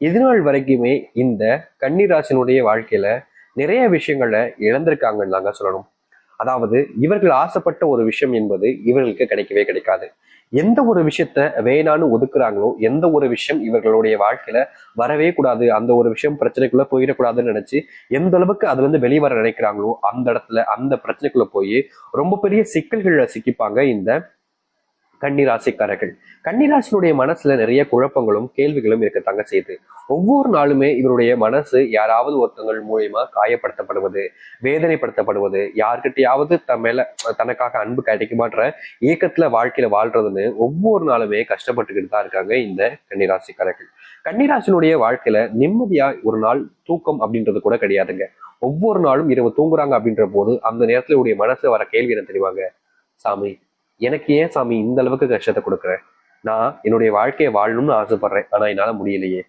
இது வரைக்குமே இந்த கன்னிராசினுடைய வாழ்க்கையில நிறைய விஷயங்களை இழந்திருக்காங்கன்னு தாங்க சொல்லணும். அதாவது இவர்கள் ஆசைப்பட்ட ஒரு விஷயம் என்பது இவர்களுக்கு கிடைக்கவே கிடைக்காது. எந்த ஒரு விஷயத்த வேணான்னு ஒதுக்குறாங்களோ எந்த ஒரு விஷயம் இவர்களுடைய வாழ்க்கையில வரவே கூடாது அந்த ஒரு விஷயம் பிரச்சனைக்குள்ள போயிடக்கூடாதுன்னு நினைச்சு எந்த அளவுக்கு அதுல இருந்து வெளிவர நினைக்கிறாங்களோ அந்த இடத்துல அந்த பிரச்சனைக்குள்ள போய் ரொம்ப பெரிய சிக்கல்களில் சிக்கிப்பாங்க இந்த கன்னிராசிக்காரர்கள். கன்னிராசினுடைய மனசுல நிறைய குழப்பங்களும் கேள்விகளும் இருக்கத்தாங்க செய்யுது ஒவ்வொரு நாளுமே இவருடைய மனசு யாராவது ஒருத்தங்கள் மூலியமா காயப்படுத்தப்படுவது வேதனைப்படுத்தப்படுவது யார்கிட்டயாவது தன் மேல தனக்காக அன்பு கிடைக்குமான்ற ஏக்கத்துல வாழ்க்கையில வாழ்றதுன்னு ஒவ்வொரு நாளுமே கஷ்டப்பட்டுக்கிட்டு தான் இருக்காங்க இந்த கன்னிராசிக்காரர்கள். கன்னிராசினுடைய வாழ்க்கையில நிம்மதியா ஒரு நாள் தூக்கம் அப்படின்றது கூட கிடையாதுங்க. ஒவ்வொரு நாளும் இரவு தூங்குறாங்க அப்படின்ற போது அந்த நேரத்துல இவருடைய மனசு வர கேள்வி என்ன தெரிவாங்க சாமி எனக்கு ஏன் சாமி இந்த அளவுக்கு கஷ்டத்தை கொடுக்குறேன் நான் என்னுடைய வாழ்க்கையை வாழணும்னு ஆசைப்படுறேன். ஆனா என்னால முடியலையே.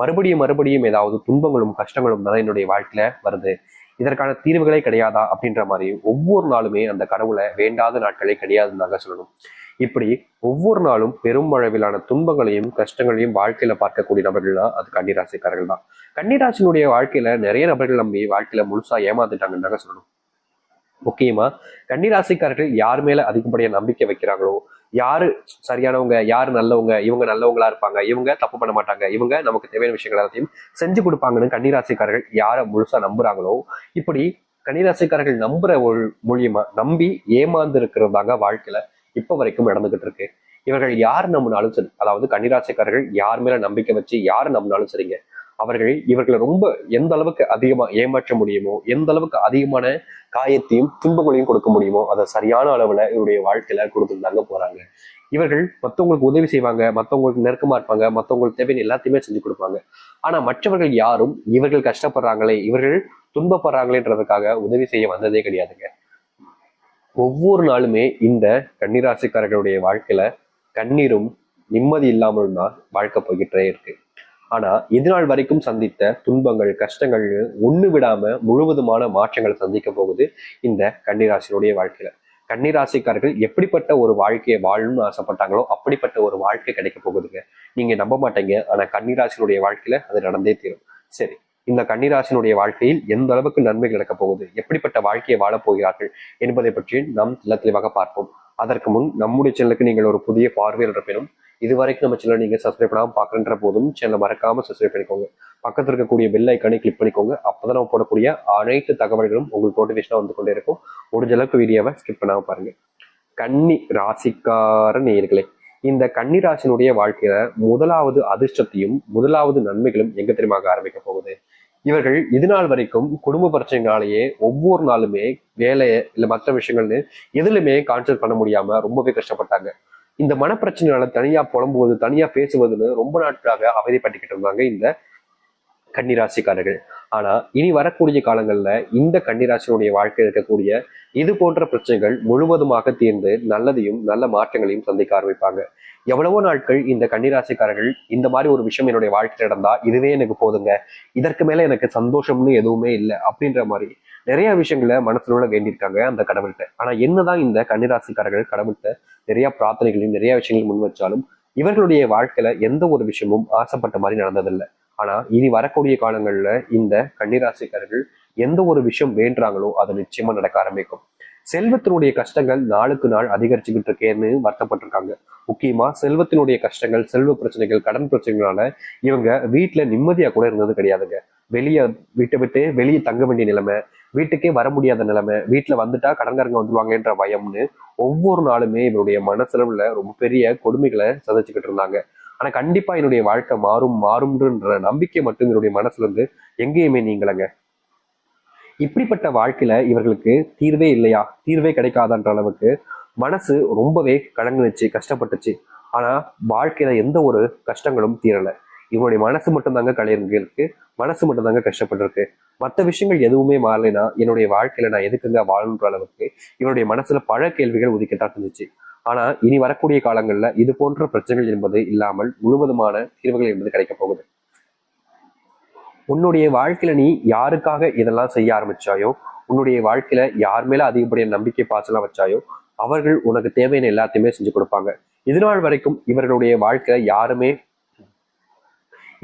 மறுபடியும் மறுபடியும் ஏதாவது துன்பங்களும் கஷ்டங்களும் தான் என்னுடைய வாழ்க்கையில வருது. இதற்கான தீர்வுகளே கிடையாதா? அப்படின்ற மாதிரி ஒவ்வொரு நாளுமே அந்த கடவுளை வேண்டாத நாட்களே கிடையாதுன்னு சொல்லணும். இப்படி ஒவ்வொரு நாளும் பெரும் அளவிலான துன்பங்களையும் கஷ்டங்களையும் வாழ்க்கையில பார்க்கக்கூடிய நபர்கள் தான் அது கன்னிராசிக்காரர்கள் தான். கன்னிராசினுடைய வாழ்க்கையில நிறைய நபர்கள் நம்பி வாழ்க்கையில முழுசா ஏமாந்துட்டாங்கன்னு சொல்லணும். முக்கியமா கன்னிராசிக்காரர்கள் யார் மேல அதிகப்படியா நம்பிக்கை வைக்கிறாங்களோ யாரு சரியானவங்க யாரு நல்லவங்க இவங்க நல்லவங்களா இருப்பாங்க இவங்க தப்பு பண்ண மாட்டாங்க இவங்க நமக்கு தேவையான விஷயங்கள் எல்லாத்தையும் செஞ்சு கொடுப்பாங்கன்னு கன்னிராசிக்காரர்கள் யாரை முழுசா நம்புறாங்களோ இப்படி கன்னிராசிக்காரர்கள் நம்புற ஒரு மூலியமா நம்பி ஏமாந்து இருக்கிறதாங்க வாழ்க்கையில இப்ப வரைக்கும் நடந்துகிட்டு இருக்கு. இவர்கள் யார் நம்பினாலும் சரி அதாவது கன்னிராசிக்காரர்கள் யார் மேல நம்பிக்கை வச்சு யார் நம்பினாலும் சரிங்க அவர்கள் இவர்களை ரொம்ப எந்த அளவுக்கு அதிகமா ஏமாற்ற முடியுமோ எந்த அளவுக்கு அதிகமான காயத்தையும் துன்பங்களையும் கொடுக்க முடியுமோ அதை சரியான அளவுல இவருடைய வாழ்க்கையில கொடுத்துருந்தாங்க போறாங்க. இவர்கள் மற்றவங்களுக்கு உதவி செய்வாங்க மற்றவங்களுக்கு நெருக்கமா இருப்பாங்க மற்றவங்களுக்கு தேவையான எல்லாத்தையுமே செஞ்சு கொடுப்பாங்க. ஆனா மற்றவர்கள் யாரும் இவர்கள் கஷ்டப்படுறாங்களே இவர்கள் துன்பப்படுறாங்களேன்றதுக்காக உதவி செய்ய வந்ததே கிடையாதுங்க. ஒவ்வொரு நாளுமே இந்த கன்னிராசிக்காரர்களுடைய வாழ்க்கையில கண்ணீரும் நிம்மதி இல்லாமல் தான் வாழ்க்கை போய்கிட்டே இருக்கு. ஆனா இது வரைக்கும் சந்தித்த துன்பங்கள் கஷ்டங்கள் ஒண்ணு விடாம முழுவதுமான மாற்றங்களை சந்திக்க போகுது இந்த கன்னிராசினுடைய வாழ்க்கையில. கன்னிராசிக்காரர்கள் எப்படிப்பட்ட ஒரு வாழ்க்கையை வாழணும்னு ஆசைப்பட்டாங்களோ அப்படிப்பட்ட ஒரு வாழ்க்கை கிடைக்க போகுதுங்க. நீங்க நம்ப மாட்டீங்க ஆனா கன்னிராசினுடைய வாழ்க்கையில அது நடந்தே தீரும். சரி இந்த கன்னிராசினுடைய வாழ்க்கையில் எந்த அளவுக்கு நன்மை நடக்க போகுது எப்படிப்பட்ட வாழ்க்கையை வாழப் போகிறார்கள் என்பதை பற்றி நாம் தெளிவாக பார்ப்போம். அதற்கு முன் நம்முடைய சேனலுக்கு நீங்கள் ஒரு புதிய பார்வையில் இது வரைக்கும் நம்ம சேனல் நீங்க சப்ஸ்கிரைப் பண்ணாம பார்க்குறன்ற போதும் சேனலை மறக்காம சப்ஸ்கிரைப் பண்ணிக்கோங்க. பக்கத்துல இருக்கக்கூடிய பெல் ஐக்கானே கிளிக் பண்ணிக்கோங்க. அப்பதான் நம்ம போடக்கூடிய அனைத்து தகவல்களும் உங்களுக்கு நோட்டிஃபிகேஷனாக வந்து கொண்டே இருக்கும். முடிஞ்ச அளவுக்கு வீடியோவை ஸ்கிப் பண்ணாமல் பாருங்க. கன்னி ராசிக்கார நேயர்களே இந்த கன்னி ராசினுடைய வாழ்க்கையில முதலாவது அதிர்ஷ்டத்தையும் முதலாவது நன்மைகளும் எங்க தெரியுமா ஆரம்பிக்க போகுது? இவர்கள் இது நாள் வரைக்கும் குடும்ப பிரச்சனைகளாலேயே ஒவ்வொரு நாளுமே வேலையை இல்ல மற்ற விஷயங்கள்னு எதுலையுமே கான்சென்ட் பண்ண முடியாம ரொம்பவே கஷ்டப்பட்டாங்க. இந்த மனப்பிரச்சனையால தனியா புலம்புவது தனியா பேசுவதுன்னு ரொம்ப நாட்களாக அவதிப்பட்டுக்கிட்டு இருந்தாங்க இந்த கன்னிராசிக்காரர்கள். ஆனா இனி வரக்கூடிய காலங்கள்ல இந்த கன்னிராசினுடைய வாழ்க்கை இருக்கக்கூடிய இது போன்ற பிரச்சனைகள் முழுவதுமாக தீர்ந்து நல்லதையும் நல்ல மாற்றங்களையும் சந்திக்க ஆரம்பிப்பாங்க. எவ்வளவோ நாட்கள் இந்த கன்னிராசிக்காரர்கள் இந்த மாதிரி ஒரு விஷயம் என்னுடைய வாழ்க்கையில் நடந்தா இதுவே எனக்கு போதுங்க. இதற்கு மேல எனக்கு சந்தோஷம்னு எதுவுமே இல்லை அப்படின்ற மாதிரி நிறைய விஷயங்களை மனசுல வேண்டியிருக்காங்க அந்த கடவுள்கிட்ட. ஆனா என்னதான் இந்த கன்னிராசிக்காரர்கள் கடவுள்கிட்ட நிறைய பிரார்த்தனைகளையும் நிறைய விஷயங்களையும் முன் வச்சாலும் இவர்களுடைய வாழ்க்கையில எந்த ஒரு விஷயமும் ஆசைப்பட்ட மாதிரி நடந்ததில்லை. ஆனா இனி வரக்கூடிய காலங்கள்ல இந்த கன்னிராசிக்காரர்கள் எந்த ஒரு விஷயம் வேண்டுறாங்களோ அது நிச்சயமா நடக்க ஆரம்பிக்கும். செல்வத்தினுடைய கஷ்டங்கள் நாளுக்கு நாள் அதிகரிச்சுக்கிட்டு இருக்கேன்னு வருத்தப்பட்டிருக்காங்க. முக்கியமா செல்வத்தினுடைய கஷ்டங்கள் செல்வ பிரச்சனைகள் கடன் பிரச்சனைகளால இவங்க வீட்டுல நிம்மதியா கூட இருந்தது கிடையாதுங்க. வெளியே விட்டு விட்டு வெளியே தங்க வேண்டிய நிலைமை வீட்டுக்கே வர முடியாத நிலைமை. வீட்டில் வந்துட்டா கடன்காரங்க வந்துருவாங்கன்ற பயம்னு ஒவ்வொரு நாளுமே இவருடைய மனசளவுல ரொம்ப பெரிய கொடுமைகளை சதைச்சுக்கிட்டு இருந்தாங்க. ஆனா கண்டிப்பா என்னுடைய வாழ்க்கை மாறும் மாறும்ன்ற நம்பிக்கை மட்டும் என்னுடைய மனசுல இருந்து எங்கேயுமே நீங்களங்க இப்படிப்பட்ட வாழ்க்கையில இவர்களுக்கு தீர்வே இல்லையா? தீர்வே கிடைக்காதான்ற அளவுக்கு மனசு ரொம்பவே கலங்குனுச்சு கஷ்டப்பட்டுச்சு. ஆனா வாழ்க்கையில எந்த ஒரு கஷ்டங்களும் தீரலை. இவனுடைய மனசு மட்டும்தாங்க கலையிருக்கு மனசு மட்டும்தாங்க கஷ்டப்பட்டிருக்கு. மற்ற விஷயங்கள் எதுவுமே மாறலைன்னா என்னுடைய வாழ்க்கையில நான் எதுக்குங்க வாழணுன்ற அளவுக்கு இவனுடைய மனசுல பல கேள்விகள் உதிக்கத்தான் இருந்துச்சு ஆனா இனி வரக்கூடிய காலங்கள்ல இது போன்ற பிரச்சனைகள் என்பது இல்லாமல் முழுவதுமான தீர்வுகள் என்பது கிடைக்க போகுது. உன்னுடைய வாழ்க்கையில நீ யாருக்காக இதெல்லாம் செய்ய ஆரம்பிச்சாயோ உன்னுடைய வாழ்க்கையில யார் மேல அதிகப்படியான நம்பிக்கை பாசலாம் வச்சாயோ அவர்கள் உனக்கு தேவையான எல்லாத்தையுமே செஞ்சு கொடுப்பாங்க. இதுநாள் வரைக்கும் இவர்களுடைய வாழ்க்கையில யாருமே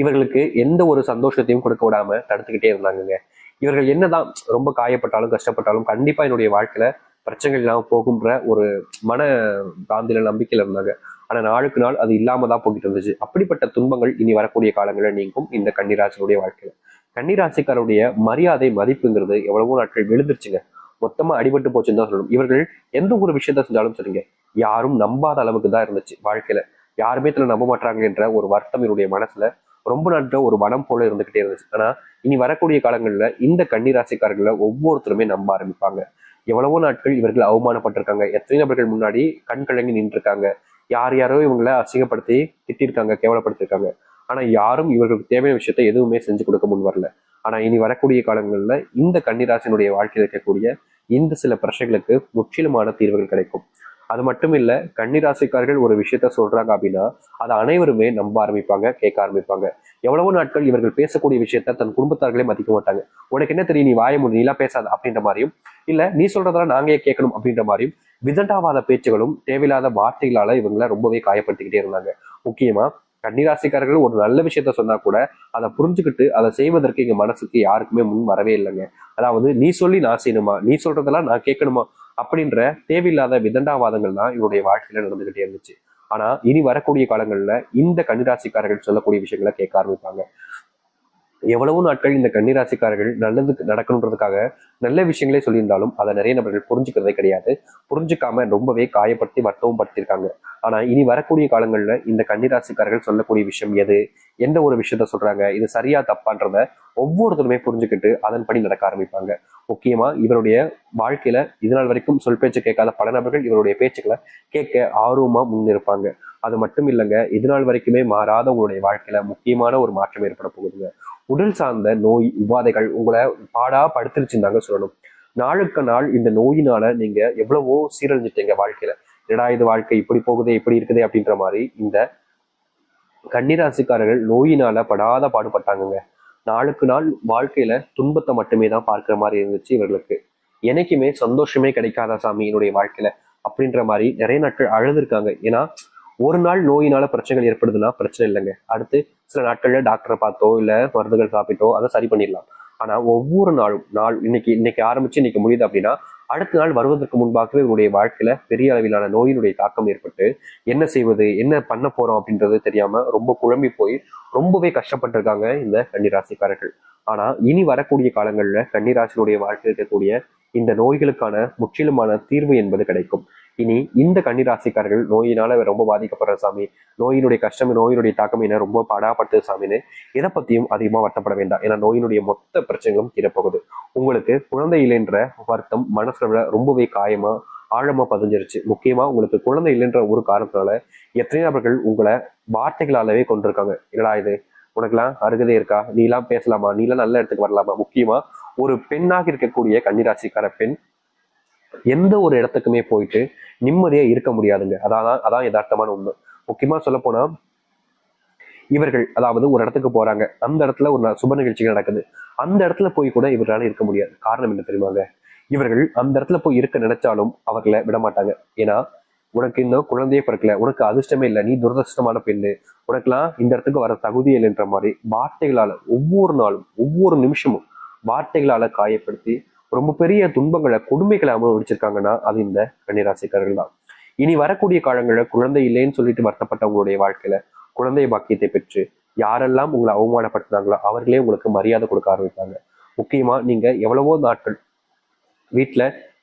இவர்களுக்கு எந்த ஒரு சந்தோஷத்தையும் கொடுக்க விடாம தடுத்துக்கிட்டே இருந்தாங்கங்க. இவர்கள் என்னதான் ரொம்ப காயப்பட்டாலும் கஷ்டப்பட்டாலும் கண்டிப்பா என்னுடைய வாழ்க்கையில பிரச்சனைகள் இல்லாமல் போகுன்ற ஒரு மன காந்தில நம்பிக்கையில இருந்தாங்க. ஆனா நாளுக்கு நாள் அது இல்லாம தான் போகிட்டு இருந்துச்சு. அப்படிப்பட்ட துன்பங்கள் இனி வரக்கூடிய காலங்களில் நீங்கும் இந்த கன்னிராசினுடைய வாழ்க்கையில. கன்னிராசிக்காரருடைய மரியாதை மதிப்புங்கிறது எவ்வளவோ நாட்கள் விழுந்துருச்சுங்க. மொத்தமா அடிபட்டு போச்சுன்னு தான் சொல்லணும். இவர்கள் எந்த ஒரு விஷயத்த செஞ்சாலும் சரிங்க. யாரும் நம்பாத அளவுக்கு தான் இருந்துச்சு வாழ்க்கையில. யாருமே இதுல நம்ப மாட்டாங்க என்ற ஒரு வருத்தம் என்னுடைய மனசுல ரொம்ப நாட்கள் ஒரு வனம் போல இருந்துகிட்டே இருந்துச்சு. ஆனா இனி வரக்கூடிய காலங்கள்ல இந்த கன்னிராசிக்காரர்களை ஒவ்வொருத்தருமே நம்ப ஆரம்பிப்பாங்க. எவ்வளவோ நாட்கள் இவர்கள் அவமானப்பட்டிருக்காங்க. எத்தனை நபர்கள் முன்னாடி கண் கலங்கி நின்றுருக்காங்க. யார் யாரோ இவங்களை அசிங்கப்படுத்தி திட்டிருக்காங்க கேவலப்படுத்திருக்காங்க. ஆனா யாரும் இவர்களுக்கு தேவையான விஷயத்த எதுவுமே செஞ்சு கொடுக்க முன் வரல. ஆனா இனி வரக்கூடிய காலங்களில் இந்த கன்னிராசினுடைய வாழ்க்கையில் இருக்கக்கூடிய இந்த சில பிரச்சனைகளுக்கு முற்றிலுமான தீர்வுகள் கிடைக்கும். அது மட்டும் இல்ல கன்னிராசிக்காரர்கள் ஒரு விஷயத்த சொல்றாங்க அப்படின்னா அதை அனைவருமே நம்ப ஆரம்பிப்பாங்க கேட்க ஆரம்பிப்பாங்க. எவ்வளவோ நாட்கள் இவர்கள் பேசக்கூடிய விஷயத்த தன் குடும்பத்தார்களே மதிக்க மாட்டாங்க. உனக்கு என்ன தெரியும் நீ வாய முடியும் நீலாம் பேசாத அப்படின்ற மாதிரியும் இல்ல நீ சொல்றதெல்லாம் நாங்களே கேட்கணும் அப்படின்ற மாதிரியும் விதண்டாவாத பேச்சுகளும் தேவையில்லாத வார்த்தைகளால இவங்களை ரொம்பவே காயப்படுத்திக்கிட்டே இருந்தாங்க. முக்கியமா கன்னிராசிக்காரர்கள் ஒரு நல்ல விஷயத்த சொன்னா கூட அதை புரிஞ்சுக்கிட்டு அதை செய்வதற்கு எங்க மனசுக்கு யாருக்குமே முன் வரவே இல்லைங்க. அதாவது நீ சொல்லி நான் செய்யணுமா? நீ சொல்றதெல்லாம் நான் கேட்கணுமா? அப்படின்ற தேவையில்லாத விதண்டாவாதங்கள் தான் இவருடைய வாழ்க்கையில நடந்துகிட்டே இருந்துச்சு. ஆனா இனி வரக்கூடிய காலங்கள்ல இந்த கன்னிராசிக்காரர்கள் சொல்லக்கூடிய விஷயங்களை கேட்க ஆரம்பிப்பாங்க. எவ்வளவு நாட்கள் இந்த கன்னிராசிக்காரர்கள் நல்லதுக்கு நடக்கணுன்றதுக்காக நல்ல விஷயங்களே சொல்லியிருந்தாலும் அதை நிறைய நபர்கள் புரிஞ்சுக்கிறதே கிடையாது. புரிஞ்சுக்காம ரொம்பவே காயப்படுத்தி வட்டவும் படுத்திருக்காங்க. ஆனா இனி வரக்கூடிய காலங்கள்ல இந்த கன்னிராசிக்காரர்கள் சொல்லக்கூடிய விஷயம் எது? எந்த ஒரு விஷயத்த சொல்றாங்க? இது சரியா தப்பான்றத ஒவ்வொருத்தருமே புரிஞ்சுக்கிட்டு அதன்படி நடக்க ஆரம்பிப்பாங்க. முக்கியமா இவருடைய வாழ்க்கையில இதனால் வரைக்கும் சொல் பேச்சு கேட்காத பல நபர்கள் இவருடைய பேச்சுக்களை கேட்க ஆர்வமா முன்னிருப்பாங்க. அது மட்டும் இல்லைங்க இதனால் வரைக்குமே மாறாத உங்களுடைய வாழ்க்கையில முக்கியமான ஒரு மாற்றம் ஏற்பட போகுதுங்க. உடல் சார்ந்த நோய் உபாதைகள் உங்களை பாடா படுத்துருச்சுன்னு தாங்க சொல்லணும். நாளுக்கு நாள் இந்த நோயினால நீங்க எவ்வளவோ சீரழிஞ்சிட்டீங்க வாழ்க்கையில. என்னடா இது வாழ்க்கை? இப்படி போகுதே இப்படி இருக்குது அப்படின்ற மாதிரி இந்த கன்னிராசிக்காரர்கள் நோயினால படாத பாடுபட்டாங்கங்க. நாளுக்கு நாள் வாழ்க்கையில துன்பத்தை மட்டுமே தான் பார்க்கிற மாதிரி இருந்துச்சு இவர்களுக்கு. என்னைக்குமே சந்தோஷமே கிடைக்காத சாமி என்னுடைய வாழ்க்கையில அப்படின்ற மாதிரி நிறைய நாட்கள் அழுதுருக்காங்க. ஏன்னா ஒரு நாள் நோயினால பிரச்சனைகள் ஏற்படுதுன்னா பிரச்சனை இல்லைங்க. அடுத்து சில நாட்கள்ல டாக்டரை பார்த்தோ இல்ல மருந்துகள் சாப்பிட்டோ அதை சரி பண்ணிடலாம். ஆனா ஒவ்வொரு நாளும் நாள் இன்னைக்கு இன்னைக்கு ஆரம்பிச்சு இன்னைக்கு முடியுது அப்படின்னா அடுத்த நாள் வருவதற்கு முன்பாகவே உங்களுடைய வாழ்க்கையில பெரிய அளவிலான நோயினுடைய தாக்கம் ஏற்பட்டு என்ன செய்வது என்ன பண்ண போறோம் அப்படின்றது தெரியாம ரொம்ப குழம்பி போய் ரொம்பவே கஷ்டப்பட்டிருக்காங்க இந்த கன்னிராசிக்காரர்கள். ஆனா இனி வரக்கூடிய காலங்கள்ல கன்னிராசினுடைய வாழ்க்கையில் இருக்கக்கூடிய இந்த நோய்களுக்கான முற்றிலுமான தீர்வு என்பது கிடைக்கும். இனி இந்த கன்னிராசிக்காரர்கள் நோயினால ரொம்ப பாதிக்கப்படுற சாமி நோயினுடைய கஷ்டம் நோயினுடைய தாக்கம் என்ன ரொம்ப பாடாப்படுத்துது சாமின்னு இதை பத்தியும் அதிகமா வருத்தப்பட வேண்டாம். ஏன்னா நோயினுடைய மொத்த பிரச்சனைகளும் தீரப்போகுது. உங்களுக்கு குழந்தை இல்லைன்ற வருத்தம் மனசுல ரொம்பவே காயமா ஆழமா பதிஞ்சிருச்சு. முக்கியமா உங்களுக்கு குழந்தை இல்லைன்ற ஒரு காரணத்தினால எத்தனை நபர்கள் உங்களை வார்த்தைகளாலவே கொண்டிருக்காங்க என்னடா இது? உனக்கெல்லாம் அருகதே இருக்கா? நீ எல்லாம் பேசலாமா? நீ எல்லாம் நல்ல இடத்துக்கு வரலாமா? முக்கியமா ஒரு பெண்ணாக இருக்கக்கூடிய கன்னிராசிக்கார பெண் எந்த ஒரு இடத்துக்குமே போயிட்டு நிம்மதியா இருக்க முடியாதுங்க. அதான் அதான் யதார்த்தமான உண்மை. முக்கியமா சொல்ல போனா இவர்கள் அதாவது ஒரு இடத்துக்கு போறாங்க. அந்த இடத்துல ஒரு சுப நிகழ்ச்சிகள் நடக்குது. அந்த இடத்துல போய் கூட இவர்களால இருக்க முடியாது. காரணம் என்ன தெரியுமாங்க? இவர்கள் அந்த இடத்துல போய் இருக்க நினைச்சாலும் அவர்களை விட மாட்டாங்க. ஏன்னா உனக்கு இன்னும் குழந்தையே பிறக்கல. உனக்கு அதிர்ஷ்டமே இல்லை. நீ துரதிர்ஷ்டமான பெண்ணு. உனக்கெல்லாம் இந்த இடத்துக்கு வர தகுதி இல்லைன்ற மாதிரி வார்த்தைகளால ஒவ்வொரு நாளும் ஒவ்வொரு நிமிஷமும் வார்த்தைகளால காயப்படுத்தி ரொம்ப பெரிய துன்பங்களை கொடுமைகளை அனுபவிச்சிருக்காங்கன்னா அது இந்த கன்னிராசிக்காரர்கள் தான் இனி வரக்கூடிய காலங்களில் குழந்தை இல்லைன்னு சொல்லிட்டு வருத்தப்பட்டவங்களுடைய வாழ்க்கையில குழந்தை பாக்கியத்தை பெற்று யாரெல்லாம் உங்களை அவமானப்படுத்தினாங்களோ அவர்களே உங்களுக்கு மரியாதை கொடுக்க ஆரம்பிப்பாங்க. முக்கியமா நீங்க எவ்வளவோ நாட்கள் வீட்டுல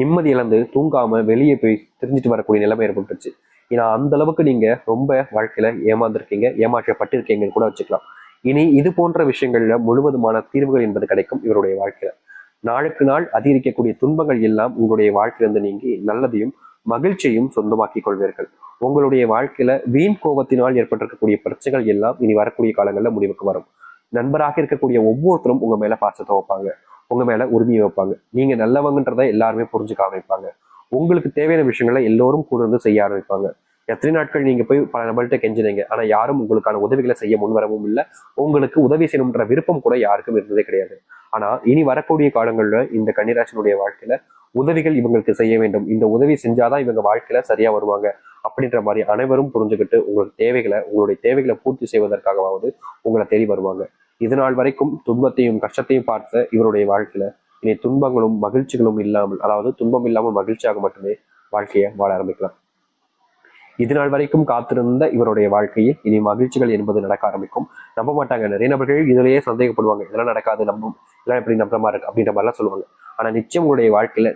நிம்மதி இழந்து தூங்காம வெளியே போய் தெரிஞ்சுட்டு வரக்கூடிய நிலைமை ஏற்பட்டுருச்சு. ஏன்னா அந்த அளவுக்கு நீங்க ரொம்ப வாழ்க்கையில ஏமாந்துருக்கீங்க ஏமாற்றப்பட்டிருக்கீங்கன்னு கூட வச்சுக்கலாம். இனி இது போன்ற விஷயங்கள்ல முழுவதுமான தீர்வுகள் என்பது கிடைக்கும் இவருடைய வாழ்க்கையில. நாளுக்கு நாள் அதிகரிக்கக்கூடிய துன்பங்கள் எல்லாம் உங்களுடைய வாழ்க்கையிலிருந்து நீங்கி நல்லதையும் மகிழ்ச்சியையும் சொந்தமாக்கிக் கொள்வீர்கள். உங்களுடைய வாழ்க்கையில வீண் கோபத்தினால் ஏற்பட்டிருக்கக்கூடிய பிரச்சனைகள் எல்லாம் இனி வரக்கூடிய காலங்களில் முடிவுக்கு வரும். நண்பராக இருக்கக்கூடிய ஒவ்வொருத்தரும் உங்க மேல பாசத்தை வைப்பாங்க. உங்க மேல உரிமையை வைப்பாங்க. நீங்க நல்லவங்கன்றதை எல்லாருமே புரிஞ்சுக்க ஆரம்பிப்பாங்க. உங்களுக்கு தேவையான விஷயங்களை எல்லோரும் கூட இருந்து செய்ய ஆரம்பிப்பாங்க. எத்தனை நாட்கள் நீங்க போய் பல நபர்கிட்ட கெஞ்சினீங்க? ஆனா யாரும் உங்களுக்கான உதவிகளை செய்ய முன்வரவும் இல்லை. உங்களுக்கு உதவி செய்யணும்ன்ற விருப்பம் கூட யாருக்கும் இருந்ததே கிடையாது. ஆனா இனி வரக்கூடிய காலங்கள்ல இந்த கன்னிராசனுடைய வாழ்க்கையில உதவிகள் இவங்களுக்கு செய்ய வேண்டும். இந்த உதவி செஞ்சாதான் இவங்க வாழ்க்கையில சரியா வருவாங்க. அப்படின்ற மாதிரி அனைவரும் புரிஞ்சுக்கிட்டு உங்களுக்கு தேவைகளை உங்களுடைய தேவைகளை பூர்த்தி செய்வதற்காகவாவது உங்களை தேடி வருவாங்க. இதனால் வரைக்கும் துன்பத்தையும் கஷ்டத்தையும் பார்த்த இவருடைய வாழ்க்கையில இனி துன்பங்களும் மகிழ்ச்சிகளும் இல்லாமல் அதாவது துன்பம் இல்லாமல் மகிழ்ச்சியாக மட்டுமே வாழ்க்கையை வாழ ஆரம்பிக்கலாம். இது நாள் வரைக்கும் காத்திருந்த இவருடைய வாழ்க்கையில் இனி மகிழ்ச்சிகள் என்பது நடக்க ஆரம்பிக்கும். நம்ப மாட்டாங்க. நிறைய நபர்கள் இதுலயே சந்தேகப்படுவாங்க. இதெல்லாம் நடக்காது நம்பும். இதெல்லாம் எப்படி நம்புற மாதிரி இருக்கு? அப்படின்ற மாதிரிலாம் சொல்லுவாங்க. ஆனா நிச்சயம் உங்களுடைய வாழ்க்கையில